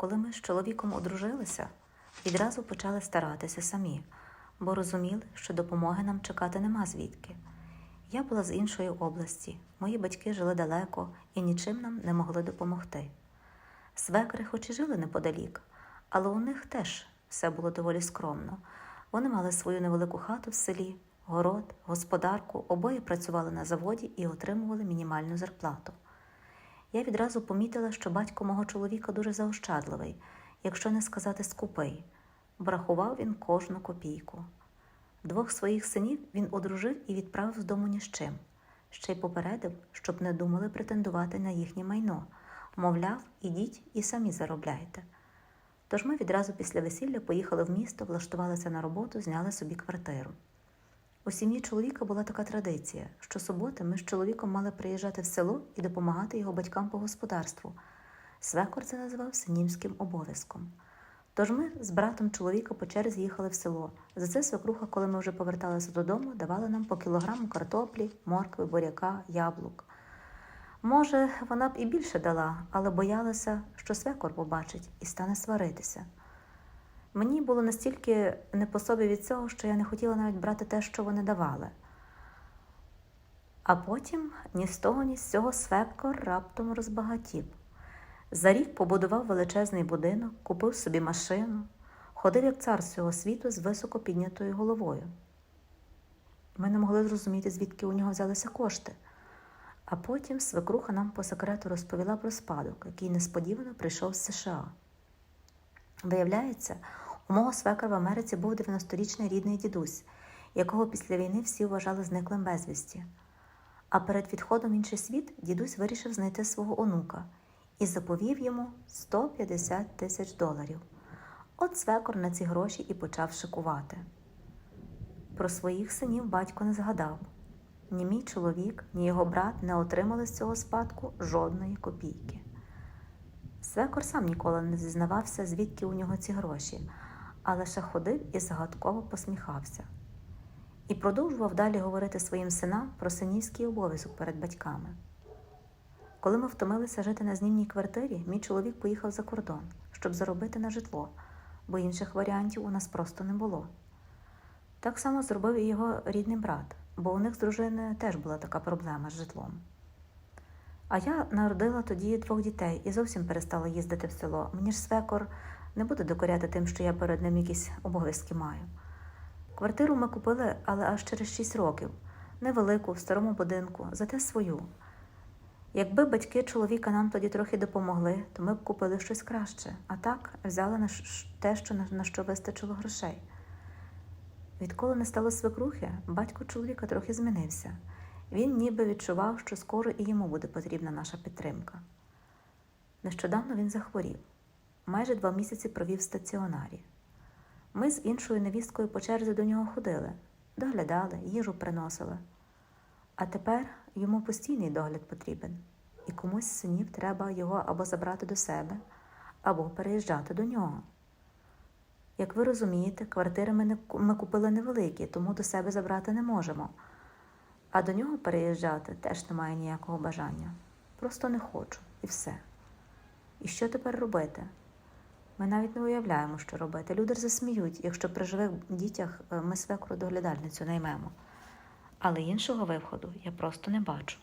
Коли ми з чоловіком одружилися, відразу почали старатися самі, бо розуміли, що допомоги нам чекати нема звідки. Я була з іншої області, мої батьки жили далеко і нічим нам не могли допомогти. Свекри хоч і жили неподалік, але у них теж все було доволі скромно. Вони мали свою невелику хату в селі, город, господарку, обоє працювали на заводі і отримували мінімальну зарплату. Я відразу помітила, що батько мого чоловіка дуже заощадливий, якщо не сказати скупий. Брахував він кожну копійку. Двох своїх синів він одружив і відправив з дому ні з чим. Ще й попередив, щоб не думали претендувати на їхнє майно. Мовляв, ідіть і самі заробляйте. Тож ми відразу після весілля поїхали в місто, влаштувалися на роботу, зняли собі квартиру. У сім'ї чоловіка була така традиція, що суботи ми з чоловіком мали приїжджати в село і допомагати його батькам по господарству. Свекор це називав синівським обов'язком. Тож ми з братом чоловіка по черзі їхали в село. За це свекруха, коли ми вже поверталися додому, давала нам по кілограму картоплі, моркви, буряка, яблук. Може, вона б і більше дала, але боялася, що свекор побачить і стане сваритися. Мені було настільки не по собі від цього, що я не хотіла навіть брати те, що вони давали. А потім ні з того, ні з цього свекор раптом розбагатів. За рік побудував величезний будинок, купив собі машину, ходив як цар цього світу з високо піднятою головою. Ми не могли зрозуміти, звідки у нього взялися кошти. А потім свекруха нам по секрету розповіла про спадок, який несподівано прийшов з США. Виявляється, у мого свекра в Америці був 90-річний рідний дідусь, якого після війни всі вважали зниклим безвісті. А перед відходом в інший світ дідусь вирішив знайти свого онука і заповів йому 150 тисяч доларів. От свекор на ці гроші і почав шикувати. Про своїх синів батько не згадав. Ні мій чоловік, ні його брат не отримали з цього спадку жодної копійки. Свекор сам ніколи не зізнавався, звідки у нього ці гроші, а лише ходив і загадково посміхався. І продовжував далі говорити своїм синам про синівський обов'язок перед батьками. Коли ми втомилися жити на знімній квартирі, мій чоловік поїхав за кордон, щоб заробити на житло, бо інших варіантів у нас просто не було. Так само зробив і його рідний брат, бо у них з дружиною теж була така проблема з житлом. А я народила тоді двох дітей і зовсім перестала їздити в село. Мені ж свекор не буде докоряти тим, що я перед ним якісь обов'язки маю. Квартиру ми купили, але аж через 6 років, невелику, в старому будинку, зате свою. Якби батьки чоловіка нам тоді трохи допомогли, то ми б купили щось краще, а так взяли на те, що на що вистачило грошей. Відколи не стало свекрухи, батько чоловіка трохи змінився. Він ніби відчував, що скоро і йому буде потрібна наша підтримка. Нещодавно він захворів. Майже два місяці провів в стаціонарі. Ми з іншою невісткою по черзі до нього ходили, доглядали, їжу приносили. А тепер йому постійний догляд потрібен, і комусь з синів треба його або забрати до себе, або переїжджати до нього. Як ви розумієте, квартири ми, не, ми купили невеликі, тому до себе забрати не можемо. А до нього переїжджати теж немає ніякого бажання. Просто не хочу і все. І що тепер робити? Ми навіть не уявляємо, що робити. Люди засміють, якщо при живих дітях е, ми свекру доглядальницю наймемо. Але іншого виходу я просто не бачу.